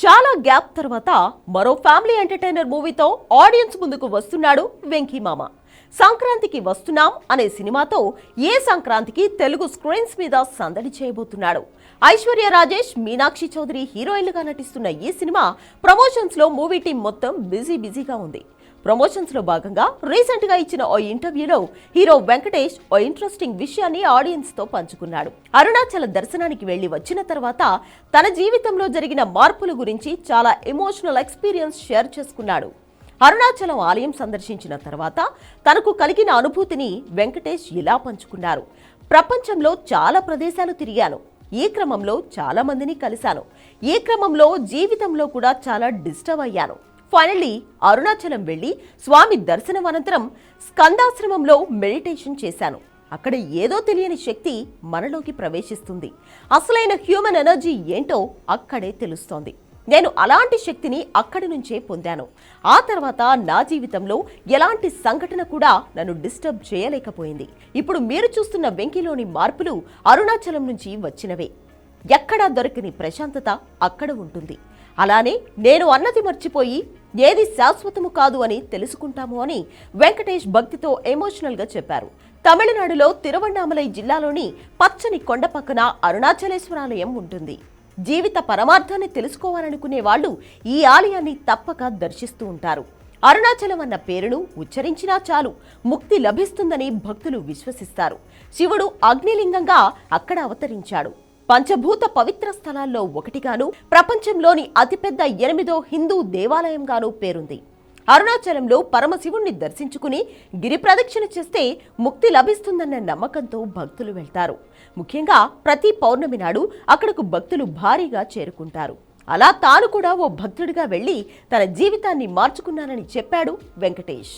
చాలా గ్యాప్ తర్వాత మరో ఫ్యామిలీ ఎంటర్టైనర్ మూవీతో ఆడియన్స్ ముందుకు వస్తున్నాడు వెంకీ మామ. సంక్రాంతికి వస్తున్నాం అనే సినిమాతో ఏ సంక్రాంతికి తెలుగు స్క్రీన్స్ మీద సందడి చేయబోతున్నాడు. ఐశ్వర్య రాజేష్ మీనాక్షి చౌదరి హీరోయిన్లుగా నటిస్తున్న ఈ సినిమా ప్రమోషన్స్లో మూవీ టీం మొత్తం బిజీ బిజీగా ఉంది. ప్రమోషన్స్లో భాగంగా రీసెంట్గా ఇచ్చిన ఓ ఇంటర్వ్యూలో హీరో వెంకటేష్ ఓ ఇంట్రెస్టింగ్ విషయాన్ని ఆడియన్స్తో పంచుకున్నాడు. అరుణాచల దర్శనానికి వెళ్ళి వచ్చిన తర్వాత తన జీవితంలో జరిగిన మార్పుల గురించి చాలా ఎమోషనల్ ఎక్స్పీరియన్స్ షేర్ చేసుకున్నాడు. అరుణాచలం ఆలయం సందర్శించిన తర్వాత తనకు కలిగిన అనుభూతిని వెంకటేష్ ఇలా పంచుకున్నారు. ప్రపంచంలో చాలా ప్రదేశాలు తిరిగాను. ఈ క్రమంలో చాలా మందిని కలిశాను. ఈ క్రమంలో జీవితంలో కూడా చాలా డిస్టర్బ్ అయ్యాను. ఫైనల్లీ అరుణాచలం వెళ్ళి స్వామి దర్శనం అనంతరం స్కందాశ్రమంలో మెడిటేషన్ చేశాను. అక్కడ ఏదో తెలియని శక్తి మనలోకి ప్రవేశిస్తుంది. అసలైన హ్యూమన్ ఎనర్జీ ఏంటో అక్కడే తెలుస్తోంది. నేను అలాంటి శక్తిని అక్కడి నుంచే పొందాను. ఆ తర్వాత నా జీవితంలో ఎలాంటి సంఘటన కూడా నన్ను డిస్టర్బ్ చేయలేకపోయింది. ఇప్పుడు మీరు చూస్తున్న వెంకిలోని మార్పులు అరుణాచలం నుంచి వచ్చినవే. ఎక్కడా దొరకని ప్రశాంతత అక్కడ ఉంటుంది. అలానే నేను అన్నది మర్చిపోయి ఏది శాశ్వతము కాదు అని తెలుసుకుంటాము అని వెంకటేష్ భక్తితో ఎమోషనల్గా చెప్పారు. తమిళనాడులో తిరువణ్ణామలై జిల్లాలోని పచ్చని కొండ పక్కన అరుణాచలేశ్వరాలయం ఉంటుంది. జీవిత పరమార్థాన్ని తెలుసుకోవాలనుకునే వాళ్ళు ఈ ఆలయాన్ని తప్పక దర్శిస్తూ ఉంటారు. అరుణాచలం అన్న పేరును ఉచ్చరించినా చాలు ముక్తి లభిస్తుందని భక్తులు విశ్వసిస్తారు. శివుడు అగ్నిలింగంగా అక్కడ అవతరించాడు. పంచభూత పవిత్ర స్థలాల్లో ఒకటిగాను ప్రపంచంలోని అతిపెద్ద ఎనిమిదో హిందూ దేవాలయంగాను పేరుంది. అరుణాచలంలో పరమశివుణ్ణి దర్శించుకుని గిరి ప్రదక్షిణ చేస్తే ముక్తి లభిస్తుందన్న నమ్మకంతో భక్తులు వెళ్తారు. ముఖ్యంగా ప్రతి పౌర్ణమి నాడు అక్కడకు భక్తులు భారీగా చేరుకుంటారు. అలా తాను కూడా ఓ భక్తుడిగా వెళ్ళి తన జీవితాన్ని మార్చుకున్నానని చెప్పాడు వెంకటేష్.